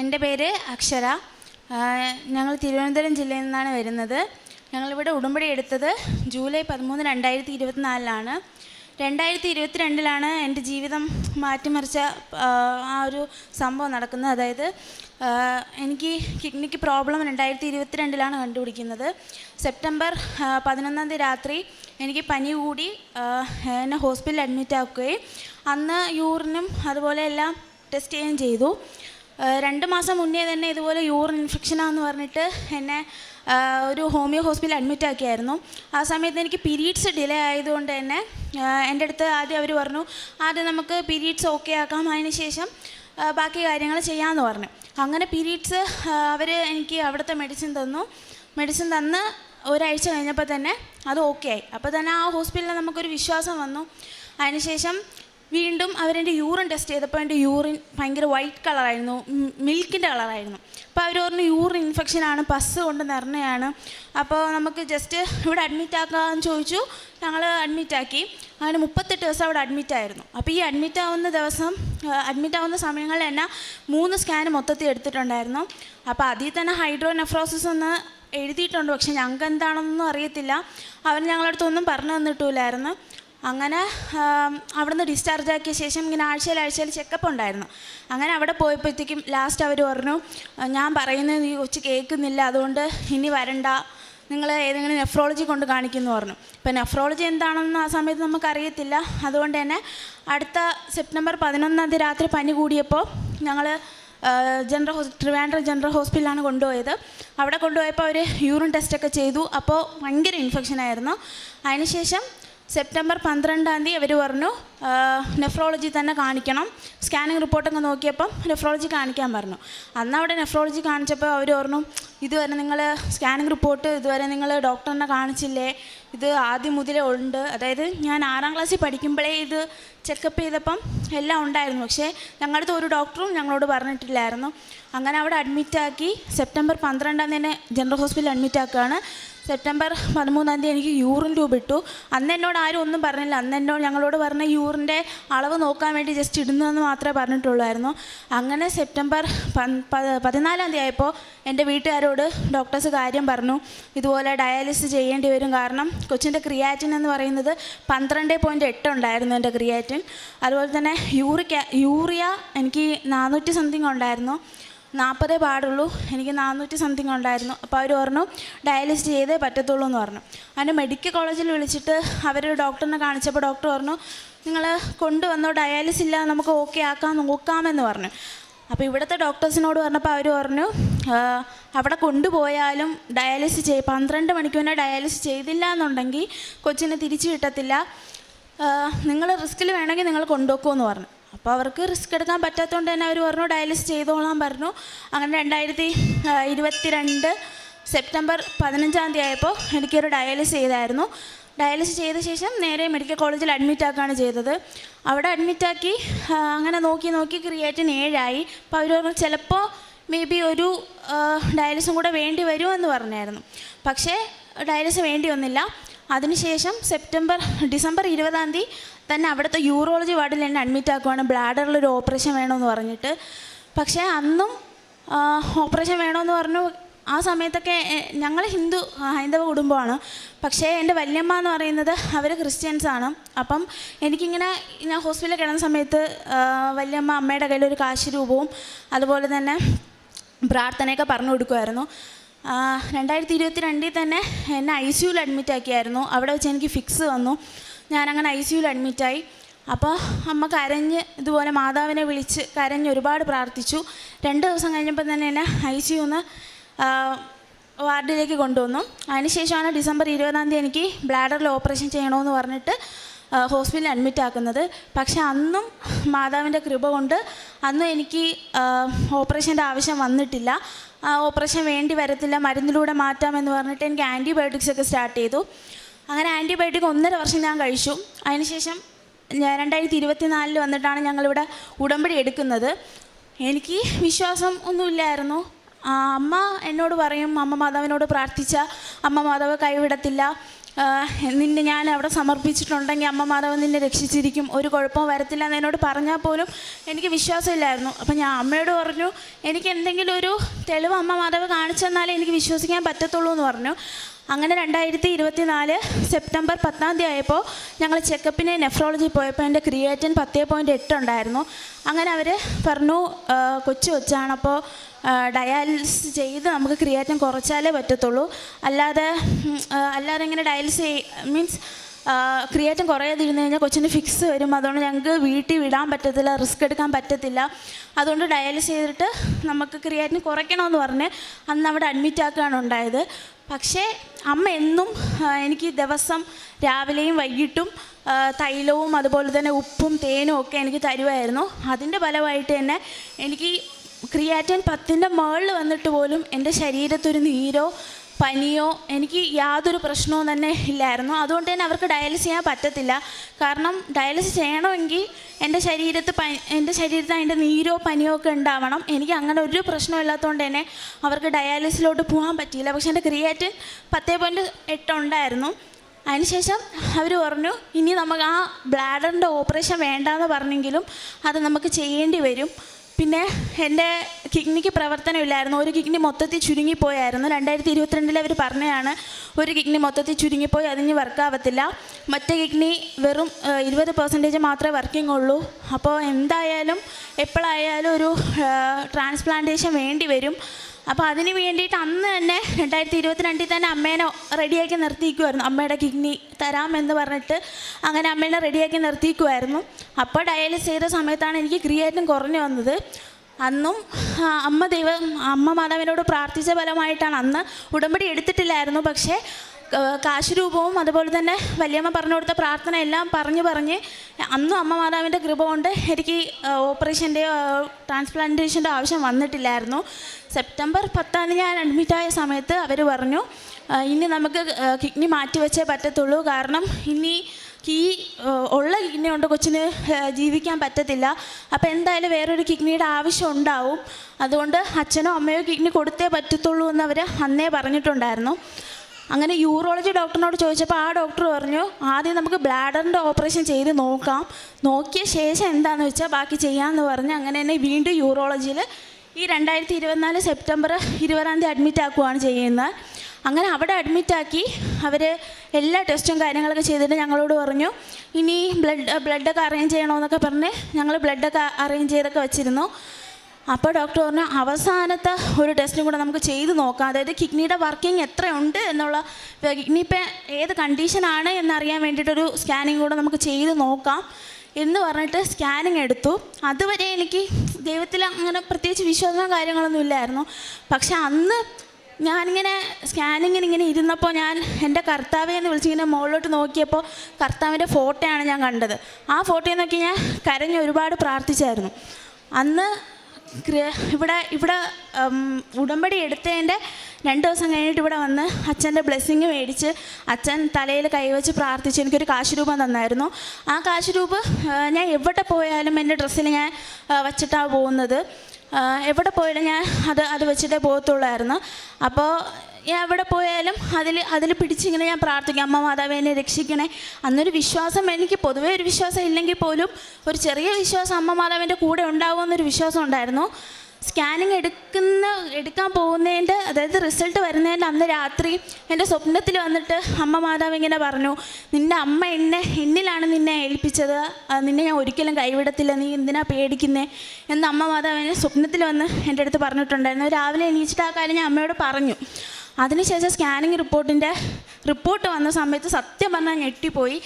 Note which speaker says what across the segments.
Speaker 1: എന്റെ പേര് അക്ഷര. ഞങ്ങൾ തിരുവനന്തപുരം ജില്ലയിൽ നിന്നാണ് വരുന്നത്. ഞങ്ങളിവിടെ ഉടുമ്പടി എടുത്തത് ജൂലൈ പതിമൂന്ന് രണ്ടായിരത്തി ഇരുപത്തിനാലിലാണ് രണ്ടായിരത്തി ഇരുപത്തിരണ്ടിലാണ് എന്റെ ജീവിതം മാറ്റിമറിച്ച ആ, ഒരു സംഭവം നടക്കുന്നത്. അതായത് എനിക്ക് കിഡ്നിക്ക് പ്രോബ്ലം രണ്ടായിരത്തി ഇരുപത്തിരണ്ടിലാണ് കണ്ടുപിടിക്കുന്നത്. സെപ്റ്റംബർ പതിനൊന്നാം തീയതി രാത്രി എനിക്ക് പനി കൂടി എന്നെ ഹോസ്പിറ്റലിൽ അഡ്മിറ്റ് ആക്കുകയും അന്ന് യൂറിനും അതുപോലെ എല്ലാം ടെസ്റ്റ് ചെയ്യുകയും ചെയ്തു. രണ്ട് മാസം മുന്നേ തന്നെ ഇതുപോലെ യൂറിൻ ഇൻഫെക്ഷനാന്ന് പറഞ്ഞിട്ട് എന്നെ ഒരു ഹോമിയോ ഹോസ്പിറ്റലിൽ അഡ്മിറ്റ് ആക്കിയായിരുന്നു. ആ സമയത്ത് എനിക്ക് പീരീഡ്സ് ഡിലേ ആയതുകൊണ്ട് തന്നെ എന്റെ അടുത്ത് ആദ്യം അവർ പറഞ്ഞു ആദ്യം നമുക്ക് പീരീഡ്സ് ഓക്കെ ആക്കാം അതിന് ശേഷം ബാക്കി കാര്യങ്ങൾ ചെയ്യാമെന്ന് പറഞ്ഞു. അങ്ങനെ പീരീഡ്സ് അവർ എനിക്ക് അവിടുത്തെ മെഡിസിൻ തന്നു. മെഡിസിൻ തന്ന് ഒരാഴ്ച കഴിഞ്ഞപ്പോൾ തന്നെ അത് ഓക്കെ ആയി. അപ്പോൾ തന്നെ ആ ഹോസ്പിറ്റലിൽ നമുക്കൊരു വിശ്വാസം വന്നു. അതിനുശേഷം വീണ്ടും അവരെന്റെ യൂറിൻ ടെസ്റ്റ് ചെയ്തപ്പോൾ എന്റെ യൂറിൻ ഭയങ്കര വൈറ്റ് കളറായിരുന്നു മിൽക്കിന്റെ കളറായിരുന്നു അപ്പോൾ അവർ പറഞ്ഞു യൂറിൻ ഇൻഫെക്ഷനാണ് പസ് കൊണ്ട് നിറഞ്ഞതാണ്. അപ്പോൾ നമുക്ക് ജസ്റ്റ് ഇവിടെ അഡ്മിറ്റ് ആക്കാമെന്ന് ചോദിച്ചു. ഞങ്ങൾ അഡ്മിറ്റ് ആക്കി. അങ്ങനെ മുപ്പത്തെട്ട് ദിവസം അവിടെ അഡ്മിറ്റ് ആയിരുന്നു. അപ്പോൾ ഈ അഡ്മിറ്റ് ആവുന്ന ദിവസം അഡ്മിറ്റ് ആവുന്ന സമയങ്ങളിൽ തന്നെ മൂന്ന് സ്കാൻ മൊത്തത്തിൽ എടുത്തിട്ടുണ്ടായിരുന്നു. അപ്പോൾ അതിൽ തന്നെ ഹൈഡ്രോ നെഫ്രോസിസ് ഒന്ന് എഴുതിയിട്ടുണ്ട്. പക്ഷേ ഞങ്ങൾക്ക് എന്താണെന്നൊന്നും അറിയത്തില്ല. അവർ ഞങ്ങളടുത്തൊന്നും പറഞ്ഞു തന്നിട്ടില്ലായിരുന്നു അങ്ങനെ അവിടുന്ന് ഡിസ്ചാർജ് ആക്കിയ ശേഷം ഇങ്ങനെ ആഴ്ചയിൽ ആഴ്ചയിൽ ചെക്കപ്പ് ഉണ്ടായിരുന്നു. അങ്ങനെ അവിടെ പോയപ്പോഴത്തേക്കും ലാസ്റ്റ് അവർ പറഞ്ഞു ഞാൻ പറയുന്നത് ഈ കൊച്ച് കേൾക്കുന്നില്ല അതുകൊണ്ട് ഇനി വരണ്ട. നിങ്ങൾ ഏതെങ്കിലും നെഫ്രോളജി കൊണ്ട് കാണിക്കുമെന്ന് പറഞ്ഞു. ഇപ്പം നെഫ്രോളജി എന്താണെന്ന് ആ സമയത്ത് നമുക്കറിയത്തില്ല. അതുകൊണ്ട് തന്നെ അടുത്ത സെപ്റ്റംബർ പതിനൊന്നാം തീയതി രാത്രി പനി കൂടിയപ്പോൾ ഞങ്ങൾ ജനറൽ ഹോസ് ട്രിവാൻഡ്രം ജനറൽ ഹോസ്പിറ്റലാണ് കൊണ്ടുപോയത്. അവിടെ കൊണ്ടുപോയപ്പോൾ അവർ യൂറിൻ ടെസ്റ്റൊക്കെ ചെയ്തു. അപ്പോൾ ഭയങ്കര ഇൻഫെക്ഷൻ ആയിരുന്നു. അതിനുശേഷം സെപ്റ്റംബർ പന്ത്രണ്ടാം തീയതി അവർ പറഞ്ഞു നെഫ്രോളജി തന്നെ കാണിക്കണം. സ്കാനിങ് റിപ്പോർട്ടൊക്കെ നോക്കിയപ്പം നെഫ്രോളജി കാണിക്കാൻ പറഞ്ഞു. അന്ന് അവിടെ നെഫ്രോളജി കാണിച്ചപ്പോൾ അവർ പറഞ്ഞു ഇതുവരെ നിങ്ങൾ സ്കാനിങ് റിപ്പോർട്ട് ഇതുവരെ നിങ്ങൾ ഡോക്ടറിനെ കാണിച്ചില്ലേ? ഇത് ആദ്യം മുതലേ ഉണ്ട്. അതായത് ഞാൻ ആറാം ക്ലാസ്സിൽ പഠിക്കുമ്പോഴേ ഇത് ചെക്കപ്പ് ചെയ്തപ്പം എല്ലാം ഉണ്ടായിരുന്നു. പക്ഷേ ഞങ്ങളുടെ ഒരു ഡോക്ടറും ഞങ്ങളോട് പറഞ്ഞിട്ടില്ലായിരുന്നു. അങ്ങനെ അവിടെ അഡ്മിറ്റാക്കി സെപ്റ്റംബർ പന്ത്രണ്ടാം തന്നെ ജനറൽ ഹോസ്പിറ്റലിൽ അഡ്മിറ്റ് ആക്കുകയാണ്. സെപ്റ്റംബർ പതിമൂന്നാം തീയതി എനിക്ക് യൂറിൻ ട്യൂബ് ഇട്ടു. അന്ന് എന്നോട് ആരും ഒന്നും പറഞ്ഞില്ല. അന്ന് എന്നോട് ഞങ്ങളോട് പറഞ്ഞ യൂറിന്റെ അളവ് നോക്കാൻ വേണ്ടി ജസ്റ്റ് ഇടുന്നതെന്ന് മാത്രമേ പറഞ്ഞിട്ടുള്ളായിരുന്നു. അങ്ങനെ സെപ്റ്റംബർ പതിനാലാം തീയതി ആയപ്പോൾ എന്റെ വീട്ടുകാരോട് ഡോക്ടേഴ്സ് കാര്യം പറഞ്ഞു. ഇതുപോലെ ഡയാലിസിസ് ചെയ്യേണ്ടി വരും കാരണം കൊച്ചിന്റെ ക്രിയാറ്റിൻ എന്ന് പറയുന്നത് പന്ത്രണ്ട് പോയിന്റ് എട്ട് ഉണ്ടായിരുന്നു എന്റെ ക്രിയാറ്റിൻ. അതുപോലെ തന്നെ യൂറിക്ക യൂറിയ എനിക്ക് നാനൂറ്റി സംതിങ് ഉണ്ടായിരുന്നു. നാൽപ്പതേ പാടുള്ളൂ എനിക്ക് നാനൂറ്റി സംതിങ് ഉണ്ടായിരുന്നു. അപ്പോൾ അവർ പറഞ്ഞു ഡയാലിസിസ് ചെയ്തേ പറ്റത്തുള്ളൂ എന്ന് പറഞ്ഞു. അതിന്റെ മെഡിക്കൽ കോളേജിൽ വിളിച്ചിട്ട് അവർ ഡോക്ടറിനെ കാണിച്ചപ്പോൾ ഡോക്ടർ പറഞ്ഞു നിങ്ങൾ കൊണ്ടുവന്നോ ഡയാലിസിസ് ഇല്ല നമുക്ക് ഓക്കെ ആക്കാം നോക്കാമെന്ന് പറഞ്ഞു. അപ്പോൾ ഇവിടുത്തെ ഡോക്ടേഴ്സിനോട് പറഞ്ഞപ്പോൾ അവർ പറഞ്ഞു "ആ, അവിടെ കൊണ്ടുപോയാലും ഡയാലിസിസ് ചെയ് പന്ത്രണ്ട് മണിക്കൂർ തന്നെ ഡയാലിസിസ് ചെയ്തില്ല എന്നുണ്ടെങ്കിൽ കൊച്ചിനെ തിരിച്ചു കിട്ടത്തില്ല. നിങ്ങൾ റിസ്ക്കിൽ വേണമെങ്കിൽ നിങ്ങൾ കൊണ്ടുപോക്കുമെന്ന് പറഞ്ഞു. അപ്പോൾ അവർക്ക് റിസ്ക് എടുക്കാൻ പറ്റാത്തതുകൊണ്ട് തന്നെ അവർ പറഞ്ഞു ഡയാലിസിസ് ചെയ്തോളാൻ പറഞ്ഞു. അങ്ങനെ രണ്ടായിരത്തി ഇരുപത്തിരണ്ട് സെപ്റ്റംബർ പതിനഞ്ചാം തീയതി ആയപ്പോൾ എനിക്കൊരു ഡയാലിസിസ് ചെയ്തായിരുന്നു. ഡയാലിസിസ് ചെയ്ത ശേഷം നേരെ മെഡിക്കൽ കോളേജിൽ അഡ്മിറ്റ് ആക്കുകയാണ് ചെയ്തത്. അവിടെ അഡ്മിറ്റാക്കി അങ്ങനെ നോക്കി നോക്കി ക്രിയേറ്റിൻ ഏഴായി. അപ്പോൾ അവർ ചിലപ്പോൾ മേ ബി ഒരു ഡയാലിസും കൂടെ വേണ്ടി വരുമെന്ന് പറഞ്ഞായിരുന്നു. പക്ഷേ ഡയാലിസ് വേണ്ടി വന്നില്ല. അതിനുശേഷം സെപ്റ്റംബർ ഡിസംബർ ഇരുപതാം തീയതി തന്നെ അവിടുത്തെ യൂറോളജി വാർഡിൽ എന്നെ അഡ്മിറ്റ് ആക്കുവാണ്. ബ്ലാഡറിൽ ഒരു ഓപ്പറേഷൻ വേണമെന്ന് പറഞ്ഞിട്ട്. പക്ഷേ അന്നും ഓപ്പറേഷൻ വേണമെന്ന് പറഞ്ഞു ആ സമയത്തൊക്കെ ഞങ്ങൾ ഹിന്ദു ഹൈന്ദവ കുടുംബമാണ്. പക്ഷേ എന്റെ വല്യമ്മ എന്ന് പറയുന്നത് അവർ ക്രിസ്ത്യൻസാണ് അപ്പം എനിക്കിങ്ങനെ ഞാൻ ഹോസ്പിറ്റലിൽ കിടന്ന സമയത്ത് വല്യമ്മ അമ്മയുടെ കയ്യിൽ ഒരു കാശ് രൂപവും അതുപോലെ തന്നെ പ്രാർത്ഥനയൊക്കെ പറഞ്ഞു കൊടുക്കുമായിരുന്നു രണ്ടായിരത്തി ഇരുപത്തി രണ്ടിൽ തന്നെ എന്നെ ഐ സിയുയിൽ അഡ്മിറ്റ് ആക്കിയായിരുന്നു. അവിടെ വെച്ച് എനിക്ക് ഫിക്സ് വന്നു. ഞാനങ്ങനെ ഐ സിയുയിൽ അഡ്മിറ്റായി അപ്പോൾ അമ്മ കരഞ്ഞ് ഇതുപോലെ മാതാവിനെ വിളിച്ച് കരഞ്ഞ് ഒരുപാട് പ്രാർത്ഥിച്ചു. രണ്ട് ദിവസം കഴിഞ്ഞപ്പോൾ തന്നെ എന്നെ ഐ സിയുന്ന് വാർഡിലേക്ക് കൊണ്ടുവന്നു? അതിനുശേഷമാണ് ഡിസംബർ ഇരുപതാം തീയതി എനിക്ക് ബ്ലാഡറിൽ ഓപ്പറേഷൻ ചെയ്യണമെന്ന് പറഞ്ഞിട്ട് ഹോസ്പിറ്റലിൽ അഡ്മിറ്റ് ആക്കുന്നത്. പക്ഷേ അന്നും മാതാവിന്റെ കൃപ കൊണ്ട് അന്നും എനിക്ക് ഓപ്പറേഷന്റെ ആവശ്യം വന്നിട്ടില്ല. ഓപ്പറേഷൻ വേണ്ടി വരത്തില്ല മരുന്നിലൂടെ മാറ്റാമെന്ന് പറഞ്ഞിട്ട് എനിക്ക് ആന്റിബയോട്ടിക്സ് ഒക്കെ സ്റ്റാർട്ട് ചെയ്തു. അങ്ങനെ ആന്റിബയോട്ടിക് ഒന്നര വർഷം ഞാൻ കഴിച്ചു. അതിനുശേഷം ഞാൻ രണ്ടായിരത്തി ഇരുപത്തിനാലിൽ വന്നിട്ടാണ് ഞങ്ങളിവിടെ ഉടമ്പടി എടുക്കുന്നത്. എനിക്ക് വിശ്വാസം ഒന്നുമില്ലായിരുന്നു. അമ്മ എന്നോട് പറയും അമ്മ മാതാവിനോട് പ്രാർത്ഥിച്ച അമ്മ മാതാവ് കൈവിടത്തില്ല. നിന്നെ ഞാൻ അവിടെ സമർപ്പിച്ചിട്ടുണ്ടെങ്കിൽ അമ്മ മാതാവ് നിന്നെ രക്ഷിച്ചിരിക്കും. ഒരു കുഴപ്പവും വരത്തില്ല എന്ന് എന്നോട് പറഞ്ഞാൽ പോലും എനിക്ക് വിശ്വാസമില്ലായിരുന്നു. അപ്പം ഞാൻ അമ്മയോട് പറഞ്ഞു എനിക്ക് എന്തെങ്കിലും ഒരു തെളിവ് അമ്മ മാതാവ് കാണിച്ചു തന്നാലേ എനിക്ക് വിശ്വസിക്കാൻ പറ്റത്തുള്ളൂ എന്ന് പറഞ്ഞു. അങ്ങനെ രണ്ടായിരത്തി ഇരുപത്തി നാല് സെപ്റ്റംബർ പത്താം തീയതി ആയപ്പോൾ ഞങ്ങൾ ചെക്കപ്പിന് നെഫ്രോളജി പോയപ്പോൾ എന്റെ ക്രിയേറ്റിൻ പത്തേ പോയിന്റ് എട്ട് ഉണ്ടായിരുന്നു. അങ്ങനെ അവർ പറഞ്ഞു കൊച്ചു കൊച്ചാണപ്പോൾ ഡയാലിസിസ് ചെയ്ത് നമുക്ക് ക്രിയേറ്റിൻ കുറച്ചാലേ പറ്റത്തുള്ളൂ. അല്ലാതെ അല്ലാതെ ഇങ്ങനെ ഡയാലിസിസ് മീൻസ് ക്രിയാറ്റിൻ കുറയാതിരുന്നു കഴിഞ്ഞാൽ കൊച്ചിന് ഫിക്സ് വരും. അതുകൊണ്ട് ഞങ്ങൾക്ക് വീട്ടിൽ വിടാൻ പറ്റത്തില്ല റിസ്ക് എടുക്കാൻ പറ്റത്തില്ല. അതുകൊണ്ട് ഡയാലിസ് ചെയ്തിട്ട് നമുക്ക് ക്രിയേറ്റിന് കുറയ്ക്കണമെന്ന് പറഞ്ഞ് അന്ന് അവിടെ അഡ്മിറ്റ് ആക്കുകയാണ് ഉണ്ടായത്. പക്ഷേ അമ്മ എന്നും എനിക്ക് ദിവസം രാവിലെയും വൈകിട്ടും തൈലവും അതുപോലെ തന്നെ ഉപ്പും തേനും ഒക്കെ എനിക്ക് തരുമായിരുന്നു. അതിന്റെ ഫലമായിട്ട് തന്നെ എനിക്ക് ക്രിയാറ്റിൻ പത്തിന്റെ മുകളിൽ വന്നിട്ട് പോലും എന്റെ ശരീരത്തൊരു നീരോ പനിയോ എനിക്ക് യാതൊരു പ്രശ്നവും തന്നെ ഇല്ലായിരുന്നു. അതുകൊണ്ട് തന്നെ അവർക്ക് ഡയാലിസിസ് ചെയ്യാൻ പറ്റത്തില്ല. കാരണം ഡയാലിസിസ് ചെയ്യണമെങ്കിൽ എന്റെ ശരീരത്ത് പ എന്റെ ശരീരത്തിൽ അതിന്റെ നീരോ പനിയോ ഒക്കെ ഉണ്ടാവണം. എനിക്ക് അങ്ങനെ ഒരു പ്രശ്നമില്ലാത്തതുകൊണ്ട് തന്നെ അവർക്ക് ഡയാലിസിലോട്ട് പോകാൻ പറ്റിയില്ല. പക്ഷേ എന്റെ ക്രിയേറ്റ് പത്തേ പോയിന്റ് എട്ട് ഉണ്ടായിരുന്നു. അതിനുശേഷം അവർ പറഞ്ഞു ഇനി നമുക്ക് ആ ബ്ലാഡറിന്റെ ഓപ്പറേഷൻ വേണ്ടാന്ന് പറഞ്ഞെങ്കിലും അത് നമുക്ക് ചെയ്യേണ്ടി വരും. പിന്നെ എന്റെ കിഡ്നിക്ക് പ്രവർത്തനമില്ലായിരുന്നു. ഒരു കിഡ്നി മൊത്തത്തിൽ ചുരുങ്ങിപ്പോയായിരുന്നു. രണ്ടായിരത്തി ഇരുപത്തിരണ്ടിൽ അവർ പറഞ്ഞതാണ് ഒരു കിഡ്നി മൊത്തത്തിൽ ചുരുങ്ങിപ്പോയി അതിന് വർക്കാവത്തില്ല മറ്റേ കിഡ്നി വെറും ഇരുപത് പെർസെന്റേജ് മാത്രമേ വർക്കിംഗ് ഉള്ളൂ. അപ്പോൾ എന്തായാലും എപ്പോഴായാലും ഒരു ട്രാൻസ്പ്ലാന്റേഷൻ വേണ്ടി വരും. അപ്പോൾ അതിന് വേണ്ടിയിട്ട് അന്ന് തന്നെ രണ്ടായിരത്തി ഇരുപത്തിരണ്ടിൽ തന്നെ അമ്മേനെ റെഡിയാക്കി നിർത്തിയിക്കുമായിരുന്നു അമ്മയുടെ കിഡ്നി തരാമെന്ന് പറഞ്ഞിട്ട് അങ്ങനെ അമ്മേനെ റെഡിയാക്കി നിർത്തിയിക്കുമായിരുന്നു അപ്പോൾ ഡയാലിസ് ചെയ്ത സമയത്താണ് എനിക്ക് ക്രിയേറ്റും കുറഞ്ഞു വന്നത്. അന്നും അമ്മ ദൈവം അമ്മ മാതാവിനോട് പ്രാർത്ഥിച്ച ഫലമായിട്ടാണ് അന്ന് ഉടമ്പടി എടുത്തിട്ടില്ലായിരുന്നു. പക്ഷേ കാശ് രൂപവും അതുപോലെ തന്നെ വലിയമ്മ പറഞ്ഞു കൊടുത്ത പ്രാർത്ഥന എല്ലാം പറഞ്ഞു പറഞ്ഞ് അന്നും അമ്മ മാതാവിന്റെ കൃപ കൊണ്ട് എനിക്ക് ഓപ്പറേഷന്റെയോ ട്രാൻസ്പ്ലാന്റേഷന്റെ ആവശ്യം വന്നിട്ടില്ലായിരുന്നു. സെപ്റ്റംബർ പത്താണ് ഞാൻ അഡ്മിറ്റായ സമയത്ത് അവർ പറഞ്ഞു ഇനി നമുക്ക് കിഡ്നി മാറ്റി വെച്ചേ പറ്റത്തുള്ളൂ. കാരണം ഇനി ഈ ഉള്ള കിഡ്നി കൊണ്ട് കൊച്ചിന് ജീവിക്കാൻ പറ്റത്തില്ല. അപ്പോൾ എന്തായാലും വേറൊരു കിഡ്നിയുടെ ആവശ്യം ഉണ്ടാവും. അതുകൊണ്ട് അച്ഛനോ അമ്മയോ കിഡ്നി കൊടുത്തേ പറ്റത്തുള്ളൂ എന്ന് അവർ അന്നേ പറഞ്ഞിട്ടുണ്ടായിരുന്നു. അങ്ങനെ യൂറോളജി ഡോക്ടറിനോട് ചോദിച്ചപ്പോൾ ആ ഡോക്ടർ പറഞ്ഞു ആദ്യം നമുക്ക് ബ്ലാഡറിന്റെ ഓപ്പറേഷൻ ചെയ്ത് നോക്കാം. നോക്കിയ ശേഷം എന്താണെന്ന് വെച്ചാൽ ബാക്കി ചെയ്യാമെന്ന് പറഞ്ഞ് അങ്ങനെ തന്നെ വീണ്ടും യൂറോളജിയിൽ ഈ രണ്ടായിരത്തി ഇരുപത്തിനാല് സെപ്റ്റംബർ ഇരുപതാം തീയതി അഡ്മിറ്റ് ആക്കുകയാണ് ചെയ്യുന്നത്. അങ്ങനെ അവിടെ അഡ്മിറ്റാക്കി അവർ എല്ലാ ടെസ്റ്റും കാര്യങ്ങളൊക്കെ ചെയ്തിട്ട് ഞങ്ങളോട് പറഞ്ഞു ഇനി ബ്ലഡ് ബ്ലഡൊക്കെ അറേഞ്ച് ചെയ്യണമെന്നൊക്കെ പറഞ്ഞ് ഞങ്ങൾ ബ്ലഡൊക്കെ അറേഞ്ച് ചെയ്തൊക്കെ വെച്ചിരുന്നു. അപ്പോൾ ഡോക്ടർ പറഞ്ഞു അവസാനത്തെ ഒരു ടെസ്റ്റും കൂടെ നമുക്ക് ചെയ്ത് നോക്കാം. അതായത് കിഡ്നിയുടെ വർക്കിംഗ് എത്രയുണ്ട് എന്നുള്ള കിഡ്നി ഇപ്പം ഏത് കണ്ടീഷനാണ് എന്നറിയാൻ വേണ്ടിയിട്ടൊരു സ്കാനിങ് കൂടെ നമുക്ക് ചെയ്ത് നോക്കാം എന്ന് പറഞ്ഞിട്ട് സ്കാനിങ് എടുത്തു. അതുവരെ എനിക്ക് ദൈവത്തിൽ അങ്ങനെ പ്രത്യേകിച്ച് വിശ്വാസം കാര്യങ്ങളൊന്നും ഇല്ലായിരുന്നു. പക്ഷെ അന്ന് ഞാനിങ്ങനെ സ്കാനിങ്ങിന് ഇങ്ങനെ ഇരുന്നപ്പോൾ ഞാൻ എന്റെ കർത്താവെ എന്ന് വിളിച്ചിങ്ങനെ മുകളിലോട്ട് നോക്കിയപ്പോൾ കർത്താവിന്റെ ഫോട്ടോയാണ് ഞാൻ കണ്ടത്. ആ ഫോട്ടോയിൽ നോക്കി ഞാൻ കരഞ്ഞ് ഒരുപാട് പ്രാർത്ഥിച്ചായിരുന്നു. അന്ന് ഇവിടെ ഇവിടെ ഉടമ്പടി എടുത്തതിന്റെ രണ്ട് ദിവസം കഴിഞ്ഞിട്ട് ഇവിടെ വന്ന് അച്ഛന്റെ ബ്ലെസ്സിങ് മേടിച്ച് അച്ഛൻ തലയിൽ കൈവച്ച് പ്രാർത്ഥിച്ച് എനിക്കൊരു കാശ് രൂപം തന്നായിരുന്നു. ആ കാശ് രൂപ ഞാൻ എവിടെ പോയാലും എന്റെ ഡ്രസ്സിൽ ഞാൻ വച്ചിട്ടാണ് പോകുന്നത്. എവിടെ പോയാലും ഞാൻ അത് അത് വെച്ചിട്ടേ പോകത്തുള്ളായിരുന്നു. അപ്പോൾ ഞാൻ എവിടെ പോയാലും അതിൽ അതിൽ പിടിച്ചിങ്ങനെ ഞാൻ പ്രാർത്ഥിക്കും. അമ്മ മാതാവേ എന്നെ രക്ഷിക്കണേ. അന്നൊരു വിശ്വാസം എനിക്ക് പൊതുവേ ഒരു വിശ്വാസം ഇല്ലെങ്കിൽ പോലും ഒരു ചെറിയ വിശ്വാസം അമ്മ മാതാവിന്റെ കൂടെ ഉണ്ടാവുമെന്നൊരു വിശ്വാസം ഉണ്ടായിരുന്നു. സ്കാനിങ് എടുക്കുന്ന എടുക്കാൻ പോകുന്നതിന്റെ അതായത് റിസൾട്ട് വരുന്നതിന്റെ അന്ന് രാത്രി എന്റെ സ്വപ്നത്തിൽ വന്നിട്ട് അമ്മ മാതാവ് ഇങ്ങനെ പറഞ്ഞു നിന്റെ അമ്മ എന്നെ എന്നിലാണ് നിന്നെ ഏൽപ്പിച്ചത്. നിന്നെ ഞാൻ ഒരിക്കലും കൈവിടത്തില്ല. നീ എന്തിനാ പേടിക്കുന്നേ? എന്ന് അമ്മ മാതാവ് എന്നെ സ്വപ്നത്തിൽ വന്ന് എന്റെ അടുത്ത് പറഞ്ഞിട്ടുണ്ടായിരുന്നു. രാവിലെ എണീച്ചിട്ട് ആ കാര്യം ഞാൻ അമ്മയോട് പറഞ്ഞു. അതിനുശേഷം സ്കാനിങ് റിപ്പോർട്ടിന്റെ റിപ്പോർട്ട് വന്ന സമയത്ത് സത്യം പറഞ്ഞാൽ ഞെട്ടിപ്പോയി.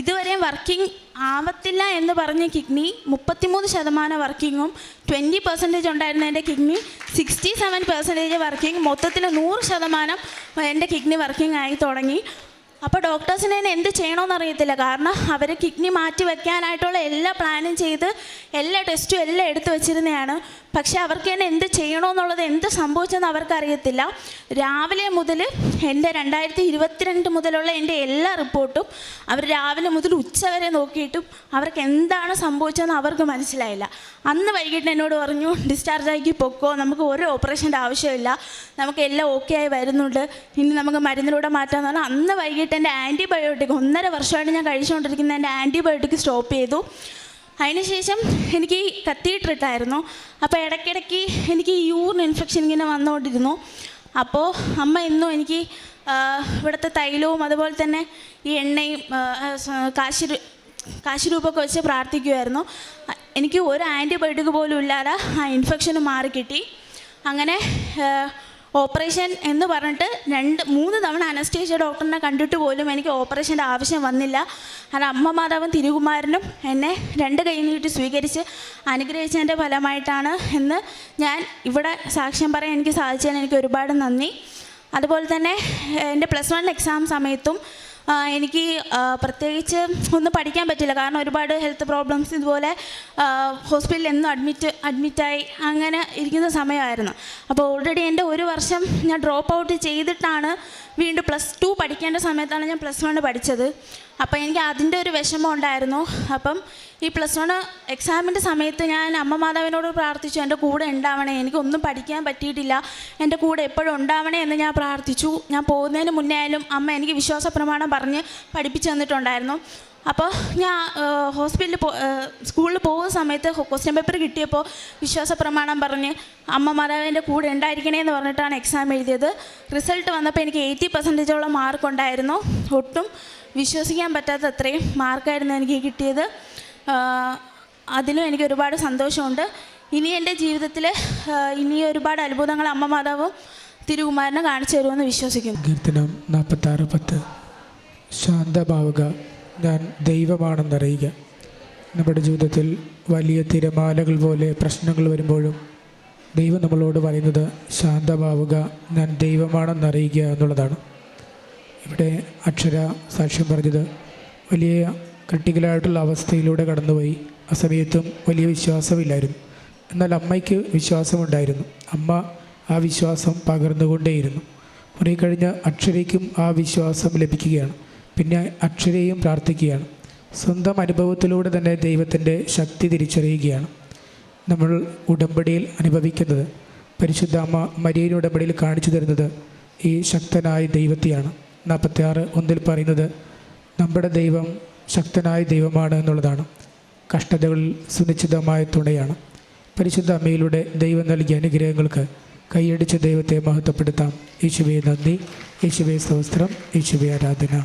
Speaker 1: ഇതുവരെയും വർക്കിംഗ് ആവത്തില്ല എന്ന് പറഞ്ഞ കിഡ്നി മുപ്പത്തിമൂന്ന് ശതമാനം വർക്കിങ്ങും ട്വന്റി പെർസെന്റേജ് ഉണ്ടായിരുന്ന എന്റെ kidney sixty seven percentage working മൊത്തത്തിൽ നൂറ് ശതമാനം എന്റെ കിഡ്നി വർക്കിംഗ് ആയി തുടങ്ങി. അപ്പോൾ ഡോക്ടേഴ്സിനെ എന്ത് ചെയ്യണമെന്ന് അറിയത്തില്ല. കാരണം അവർ കിഡ്നി മാറ്റി വെക്കാനായിട്ടുള്ള എല്ലാ പ്ലാനും ചെയ്ത് എല്ലാ ടെസ്റ്റും എല്ലാം എടുത്തു വെച്ചിരുന്നതാണ് പക്ഷേ അവർക്ക് തന്നെ എന്ത് ചെയ്യണമെന്നുള്ളത് എന്ത് സംഭവിച്ചെന്ന് അവർക്കറിയത്തില്ല. രാവിലെ മുതൽ എന്റെ രണ്ടായിരത്തി ഇരുപത്തിരണ്ട് മുതലുള്ള എന്റെ എല്ലാ റിപ്പോർട്ടും അവർ രാവിലെ മുതൽ ഉച്ചവരെ നോക്കിയിട്ടും അവർക്ക് എന്താണ് സംഭവിച്ചതെന്ന് അവർക്ക് മനസ്സിലായില്ല. അന്ന് വൈകിട്ട് എന്നോട് പറഞ്ഞു ഡിസ്ചാർജ് ആക്കി പൊക്കോ നമുക്ക് ഒരു ഓപ്പറേഷന്റെ ആവശ്യമില്ല. നമുക്ക് എല്ലാം ഓക്കെ ആയി വരുന്നുണ്ട്. ഇനി നമുക്ക് മരുന്നിലൂടെ മാറ്റാമെന്ന് പറഞ്ഞാൽ അന്ന് വൈകിട്ട് എന്റെ ആന്റിബയോട്ടിക് ഒന്നര വർഷമായിട്ട് ഞാൻ കഴിച്ചുകൊണ്ടിരിക്കുന്ന എന്റെ ആന്റിബയോട്ടിക് സ്റ്റോപ്പ് ചെയ്തു. അതിനുശേഷം എനിക്ക് കത്തീട്രിട്ടായിരുന്നു അപ്പോൾ ഇടയ്ക്കിടയ്ക്ക് എനിക്ക് യൂറിൻ ഇൻഫെക്ഷൻ ഇങ്ങനെ വന്നുകൊണ്ടിരുന്നു. അപ്പോൾ അമ്മ ഇന്നും എനിക്ക് ഇവിടുത്തെ തൈലവും അതുപോലെ തന്നെ ഈ എണ്ണയും കാശി കാശിരൂപമൊക്കെ കാശി രൂപമൊക്കെ വെച്ച് പ്രാർത്ഥിക്കുമായിരുന്നു എനിക്ക് ഒരു ആന്റിബയോട്ടിക് പോലും ഇല്ലാതെ ആ ഇൻഫെക്ഷൻ മാറിക്കിട്ടി. അങ്ങനെ ഓപ്പറേഷൻ എന്ന് പറഞ്ഞിട്ട് രണ്ട് മൂന്ന് തവണ അനസ്റ്റേഷ്യ ഡോക്ടറിനെ കണ്ടിട്ട് പോലും എനിക്ക് ഓപ്പറേഷന്റെ ആവശ്യം വന്നില്ല. അത് അമ്മ മാതാവും തിരുകുമാരനും എന്നെ രണ്ട് കൈ നീട്ടി സ്വീകരിച്ച് അനുഗ്രഹിച്ചതിന്റെ ഫലമായിട്ടാണ് എന്ന് ഞാൻ ഇവിടെ സാക്ഷ്യം പറയാൻ എനിക്ക് സാധിച്ചതിന് എനിക്ക് ഒരുപാട് നന്ദി. അതുപോലെ തന്നെ എന്റെ പ്ലസ് വൺ എക്സാം സമയത്തും എനിക്ക് പ്രത്യേകിച്ച് ഒന്നും പഠിക്കാൻ പറ്റില്ല. കാരണം ഒരുപാട് ഹെൽത്ത് പ്രോബ്ലംസ് ഇതുപോലെ ഹോസ്പിറ്റലിൽ എന്നും അഡ്മിറ്റ് അഡ്മിറ്റായി അങ്ങനെ ഇരിക്കുന്ന സമയമായിരുന്നു. അപ്പോൾ ഓൾറെഡി എന്റെ ഒരു വർഷം ഞാൻ ഡ്രോപ്പ് ഔട്ട് ചെയ്തിട്ടാണ് വീണ്ടും പ്ലസ് ടു പഠിക്കേണ്ട സമയത്താണ് ഞാൻ പ്ലസ് വൺ പഠിച്ചത്. അപ്പം എനിക്ക് അതിന്റെ ഒരു വിഷമം ഉണ്ടായിരുന്നു. അപ്പം ഈ പ്ലസ് വൺ എക്സാമിന്റെ സമയത്ത് ഞാൻ അമ്മ മാതാവിനോട് പ്രാർത്ഥിച്ചു. എന്റെ കൂടെ ഉണ്ടാവണേ. എനിക്കൊന്നും പഠിക്കാൻ പറ്റിയിട്ടില്ല. എന്റെ കൂടെ എപ്പോഴും ഉണ്ടാവണേ എന്ന് ഞാൻ പ്രാർത്ഥിച്ചു. ഞാൻ പോകുന്നതിന് മുന്നേ ആയാലും അമ്മ എനിക്ക് വിശ്വാസ പ്രമാണം പറഞ്ഞ് പഠിപ്പിച്ചു തന്നിട്ടുണ്ടായിരുന്നു. അപ്പോൾ ഞാൻ ഹോസ്പിറ്റലിൽ പോ സ്കൂളിൽ പോകുന്ന സമയത്ത് ക്വസ്റ്റ്യൻ പേപ്പർ കിട്ടിയപ്പോൾ വിശ്വാസ പ്രമാണം പറഞ്ഞ് അമ്മ മാതാവിന്റെ കൂടെ ഉണ്ടായിരിക്കണേ എന്ന് പറഞ്ഞിട്ടാണ് എക്സാം എഴുതിയത്. റിസൾട്ട് വന്നപ്പോൾ എനിക്ക് എയ്റ്റി പെർസെന്റേജോളം മാർക്ക് ഉണ്ടായിരുന്നു. ഒട്ടും വിശ്വസിക്കാൻ പറ്റാത്ത അത്രയും മാർക്കായിരുന്നു എനിക്ക് കിട്ടിയത്. അതിലും എനിക്ക് ഒരുപാട് സന്തോഷമുണ്ട്. ഇനി എന്റെ ജീവിതത്തിൽ ഇനി ഒരുപാട് അത്ഭുതങ്ങൾ അമ്മ മാതാവും തിരുകുമാരനെ കാണിച്ചു തരുമെന്ന് വിശ്വസിക്കുന്നു.
Speaker 2: ശാന്തമാവുക ഞാൻ ദൈവമാണെന്നറിയുക. നമ്മുടെ ജീവിതത്തിൽ വലിയ തിരമാലകൾ പോലെ പ്രശ്നങ്ങൾ വരുമ്പോഴും ദൈവം നമ്മളോട് പറയുന്നത് ശാന്തമാവുക ഞാൻ ദൈവമാണെന്നറിയുക എന്നുള്ളതാണ്. ഇവിടെ അക്ഷര സാക്ഷ്യം പറഞ്ഞത് വലിയ ക്രിട്ടിക്കലായിട്ടുള്ള അവസ്ഥയിലൂടെ കടന്നുപോയി. ആ സമയത്തും വലിയ വിശ്വാസമില്ലായിരുന്നു. എന്നാൽ അമ്മയ്ക്ക് വിശ്വാസമുണ്ടായിരുന്നു. അമ്മ ആ വിശ്വാസം പകർന്നുകൊണ്ടേയിരുന്നു. കുറേ കഴിഞ്ഞ് അക്ഷരയ്ക്കും ആ വിശ്വാസം ലഭിക്കുകയാണ്. പിന്നെ അക്ഷരയും പ്രാർത്ഥിക്കുകയാണ്. സ്വന്തം അനുഭവത്തിലൂടെ തന്നെ ദൈവത്തിന്റെ ശക്തി തിരിച്ചറിയുകയാണ്. നമ്മൾ ഉടമ്പടിയിൽ അനുഭവിക്കുന്നത് പരിശുദ്ധ അമ്മ ഉടമ്പടിയിൽ കാണിച്ചു തരുന്നത് ഈ ശക്തനായ ദൈവത്തെയാണ്. നാൽപ്പത്തി ആറ് ഒന്നിൽ പറയുന്നത് നമ്മുടെ ദൈവം ശക്തനായ ദൈവമാണ് എന്നുള്ളതാണ്. കഷ്ടതകളിൽ സുനിശ്ചിതമായ തുണയാണ്. പരിശുദ്ധ അമ്മയിലൂടെ ദൈവം നൽകിയ അനുഗ്രഹങ്ങൾക്ക് കൈയടിച്ച ദൈവത്തെ മഹത്വപ്പെടുത്താം. യേശുവെ നന്ദി. യേശുവെ സ്തോത്രം. യേശുവെ ആരാധന.